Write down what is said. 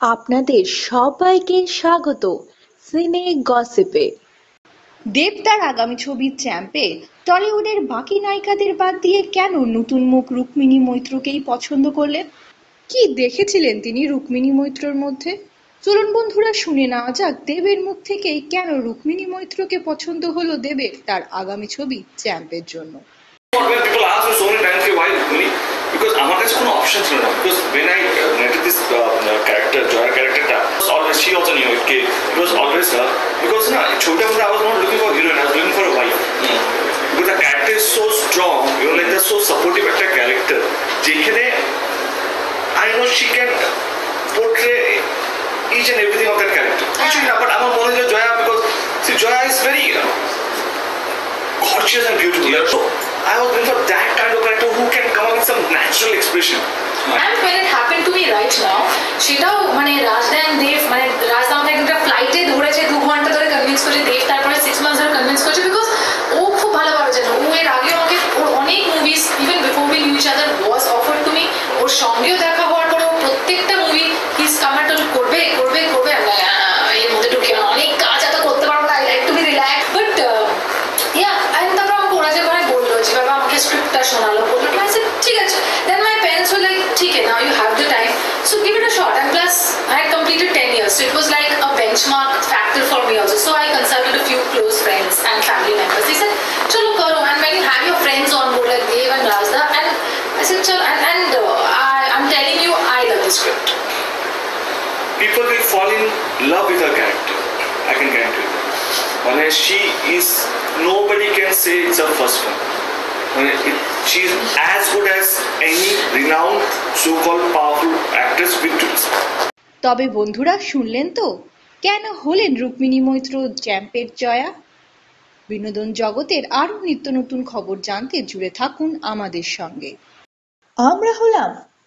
আপনাদের সবাইকে স্বাগত সিনে গসিপে। দেব তার আগামী ছবি চ্যাম্পে টলিউডের বাকি নায়িকাদের বাদ দিয়ে কেন নতুন মুখ রুক্মিণী মৈত্রকেই পছন্দ করলেন? কি দেখেছিলেন তিনি রুক্মিণী মৈত্রর মধ্যে? চলুন বন্ধুরা শুনে নেওয়া যাক দেবের মুখ থেকেই কেন রুক্মিণী মৈত্রকে পছন্দ হলো দেবের তার আগামী ছবি চ্যাম্পের জন্য। also knew it. Okay, it was always her because না ছোটা মোটা I was not looking for heroine, I was looking for a wife. Because the character is so strong, you know, like the so supportive একটা character. যেখানে I know she can portray each and everything of that character. Actually, না, but আমার মনে হয় যে Jaya because see Joya is very uh, gorgeous and beautiful. So I was looking for that kind of character who can come up with some natural expression. And when it happened to me right now, সেটাও মানে রাজদান দেব মানে সঙ্গেও দেখা হওয়ার পরে ও প্রত্যেকটা movie হিস কামাটল করবে করবে করবে আমি like, আহ, এর মধ্যে ঢুকে না, অনেক কাজ এত করতে পারবো না I like to be relax but yeah and তারপর আমাকে ওরা যে মানে বললো যে বাবা আমাকে স্ক্রিপ্টটা শোনালো বললো I said, ঠিক আছে then my parents were like ঠিক আছে now you have the time so give it a shot and plus I had completed 10 years so it was like a benchmark factor for me also so I consulted a few close friends and family members they said chalo karo and when you have your friends on board like Dev and Razda and I said chalo and, and uh, Script People will fall in love with her character. I can guarantee you. When she is, nobody can say it's her first one. When it, she is as good as any renowned, so-called powerful actress with. তবে বন্ধুরা শুনলেন তো কেন হলেন রুক্মিণী মৈত্র চ্যাম্পের জয়া বিনোদন জগতের আরও নিত্য নতুন খবর জানতে জুড়ে থাকুন আমাদের সঙ্গে আমরা হলাম